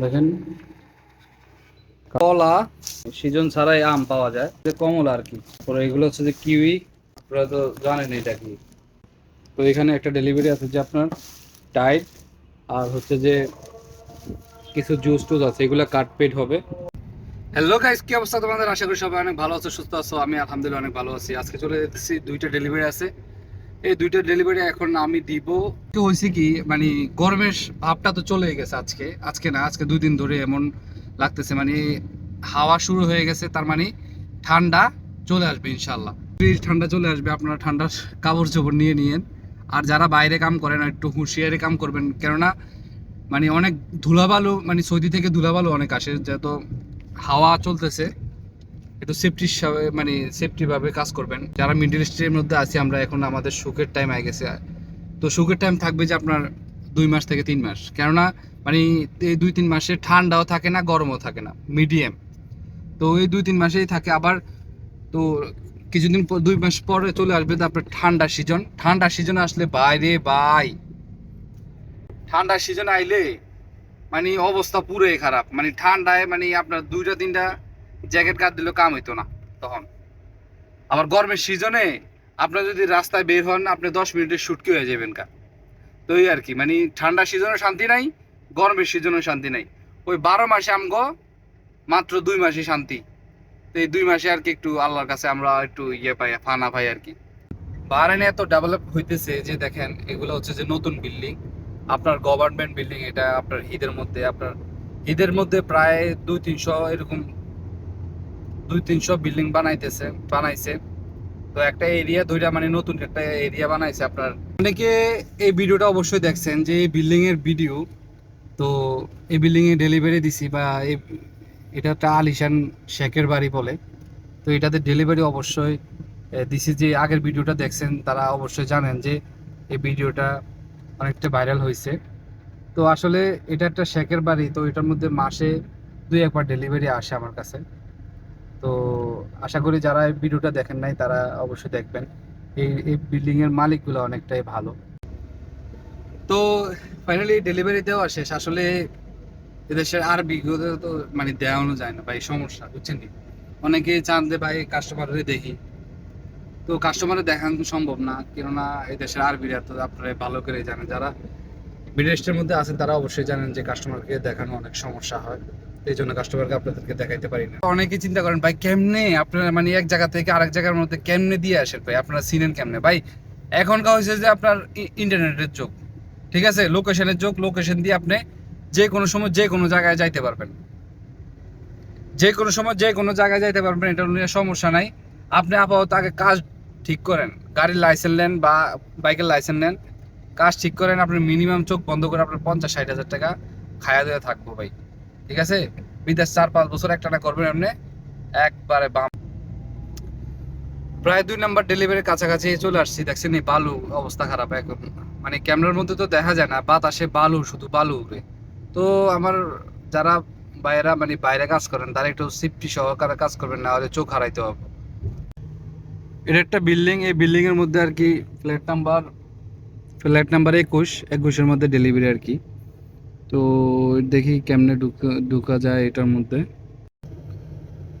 দেখেন। কলা, সিজন ছাড়াই আম পাওয়া যায়। যে কমলা আর কি। এগুলো হচ্ছে যে কিউই, আপনারা তো জানেন এটা কি। তো এখানে একটা ডেলিভারি আছে যে আপনার ডাইট আর হচ্ছে যে কিছু জুস টুস আছে, এগুলো কাট পেড হবে। হ্যালো গাইস কি অবস্থা তোমাদের? আশা করি সবাই অনেক ভালো আছো, সুস্থ আছো। আমি আলহামদুলিল্লাহ অনেক ভালো আছি। আজকে চলে যেতেছি দুইটা ডেলিভারি আছে। এই দুইটা ডেলিভারি এখন আমি দিব। কি হয়েছে কি মানে গরমের ভাবটা তো চলে গেছে আজকে। আজকে না, আজকে দুই দিন ধরে এমন লাগতেছে মানে হাওয়া শুরু হয়ে গেছে, তার মানে ঠান্ডা চলে আসবে ইনশাল্লাহ ঠান্ডা চলে আসবে, আপনারা ঠান্ডার কাপড় চোপড় নিয়ে নিয়েন। আর যারা বাইরে কাম করেন একটু হুঁশিয়ারি কাম করবেন। কেননা মানে অনেক ধুলাবালু মানে সৌদি থেকে ধুলাবালু অনেক আসে যত হাওয়া চলতেছে। একটু সেফটি মানে সেফটি ভাবে কাজ করবেন। যারা মিডিল ইস্টের মধ্যে আছি, আমরা এখন আমাদের সুখের টাইম আই গেছে। তো সুখের টাইম থাকবে যে আপনার দুই মাস থেকে তিন মাস। কেননা মানে এই দুই তিন মাসে ঠান্ডাও থাকে না, গরমও থাকে না মিডিয়াম তো এই দুই তিন মাসেই থাকে। আবার তো কিছুদিন পর দুই মাস পরে চলে আসবে তারপরে ঠান্ডা সিজন ঠান্ডা সিজন আসলে বাইরে বাই ঠান্ডা সিজন আইলে মানে অবস্থা পুরোই খারাপ। মানে ঠান্ডায় মানে আপনার দুইটা, তিনটা জ্যাকেট কাট দিলেও কাম হইতো না তখন। আবার গরমের সিজনে আপনার যদি রাস্তায় বের হন, আপনি দশ মিনিটের শুটকি হয়ে যাবেন কা তো এই আর কি মানে ঠান্ডা সিজনে শান্তি নাই, গরমের সিজনে শান্তি নাই। ওই বারো মাসে আমগো মাত্র দুই মাসে শান্তি। তো এই দুই মাসে আর কি একটু আল্লাহর কাছে আমরা একটু ইয়ে পাই, ফানা পাই আর কি। বাহারাইনে এত ডেভেলপ হইতেছে যে দেখেন, এগুলো হচ্ছে যে নতুন বিল্ডিং আপনার গভর্নমেন্ট বিল্ডিং এটা আপনার ঈদের মধ্যে, আপনার ঈদের মধ্যে প্রায় দুই তিনশো এরকম দুই তিনশো বিল্ডিং বানাইতেছে, বানাইছে। তো একটা এরিয়া দুইটা মানে নতুন একটা এরিয়া বানাইছে আপনার। অনেকে এই ভিডিওটা অবশ্যই দেখছেন যে এই বিল্ডিং এর ভিডিও তো এই বিল্ডিং এ ডেলিভারি দিছি বা এটা একটা আলিশান শেখের বাড়ি বলে। তো এটাতে ডেলিভারি অবশ্যই দিছি যে আগের ভিডিওটা দেখছেন, তারা অবশ্যই জানেন যে এই ভিডিওটা অনেকটা ভাইরাল হয়েছে। তো আসলে এটা একটা শেখের বাড়ি, তো এটার মধ্যে মাসে দুই একবার ডেলিভারি আসে আমার কাছে। তো আশা করি যারা এই ভিডিওটা দেখেন নাই, তারা অবশ্যই দেখবেন। এই এই এর মালিকগুলো অনেকটাই ভালো। তো ফাইনালি ডেলিভারি দেওয়া শেষ। আসলে এদেশের আর বিগত তো মানে দেওয়ানো যায় না ভাই, সমস্যা, বুঝছেন কি? অনেকে চান যে ভাই কাস্টমারের দেখি। তো কাস্টমারে দেখানো সম্ভব না, কেননা এই দেশের আরবিরা তো আপনারা ভালো করে জানেন। যারা বিদেশের মধ্যে আছেন, তারা অবশ্যই জানেন যে কাস্টমারকে দেখানো অনেক সমস্যা হয়। এই জন্য কাস্টমারকে আপনাদেরকে দেখাইতে পারি না। অনেকে চিন্তা করেন, ভাই, কেমনে? আপনারা মানে এক জায়গা থেকে আরেক জায়গার মধ্যে কেমনে দিয়ে আসেন? ভাই, আপনারা কেমনে? ভাই, এখনকার হয়েছে যে আপনার ইন্টারনেটের যুগ। ঠিক আছে? লোকেশনের লোকেশন দিয়ে আপনি যে কোনো সময় যে কোনো জায়গায় যাইতে পারবেন। যে কোনো সময় যে কোনো জায়গায় যাইতে পারবেন, এটা নিয়ে সমস্যা নাই। আপনি আপাতত আগে কাজ ঠিক করেন। গাড়ির লাইসেন্স নেন বা বাইকের লাইসেন্স নেন। কাজ ঠিক করেন, আপনি মিনিমাম চোখ বন্ধ করে আপনার পঞ্চাশ ষাট হাজার টাকা খায়া দিয়ে থাকব, ভাই। ঠিক আছে? বিদেশ চার পাঁচ বছর একটা না করবেন আপনি একবারে বাম। প্রায় দুই নাম্বার ডেলিভারির কাছাকাছি চলে আসছি, দেখছেন এই বালু অবস্থা খারাপ এখন। মানে ক্যামেরার মধ্যে তো দেখা যায় না, বাতাসে বালু, শুধু বালু উড়ে। তো আমার যারা বাইরা মানে বাইরে কাজ করেন, তারা একটু সেফটি সহকারে কাজ করবেন, না হলে চোখ হারাইতে হবে। এটা একটা বিল্ডিং এই বিল্ডিংয়ের মধ্যে আর কি ফ্ল্যাট নাম্বার ফ্ল্যাট নাম্বার একুশ, একুশের মধ্যে ডেলিভারি আর কি। তো দেখি কেমনে ঢুকা ঢুকা যায় এটার মধ্যে।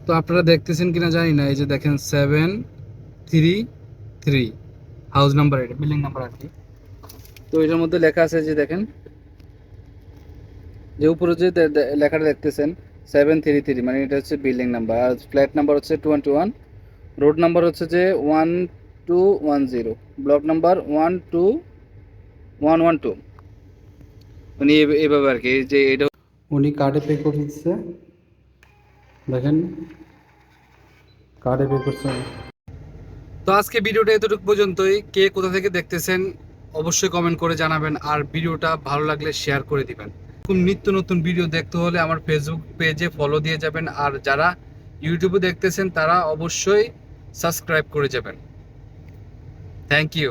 তো আপনারা দেখতেছেন কিনা জানি না, এই যে দেখেন seven three three house number এটা বিল্ডিং নাম্বার আর কি। তো এটার মধ্যে লেখা আছে যে দেখেন, যে উপরে যে লেখাটা দেখতেছেন সেভেন থ্রি থ্রি মানে এটা হচ্ছে বিল্ডিং নাম্বার আর ফ্ল্যাট নাম্বার হচ্ছে টোয়েন্টি ওয়ান রোড নাম্বার হচ্ছে যে one two one zero block number one two one one two উনি এভাবে আর কি যে এটা উনি কার্ডে পে করে দিচ্ছে দেখেন। কার্ডে পে করছে। তো আজকে ভিডিওটা এতটুকু পর্যন্তই। কে কোথা থেকে দেখতেছেন অবশ্যই কমেন্ট করে জানাবেন। আর ভিডিওটা ভালো লাগলে শেয়ার করে দিবেন। খুব নিত্য নতুন ভিডিও দেখতে হলে আমার ফেসবুক পেজে ফলো দিয়ে যাবেন। আর যারা ইউটিউবে দেখতেছেন তারা অবশ্যই সাবস্ক্রাইব করে যাবেন। Thank you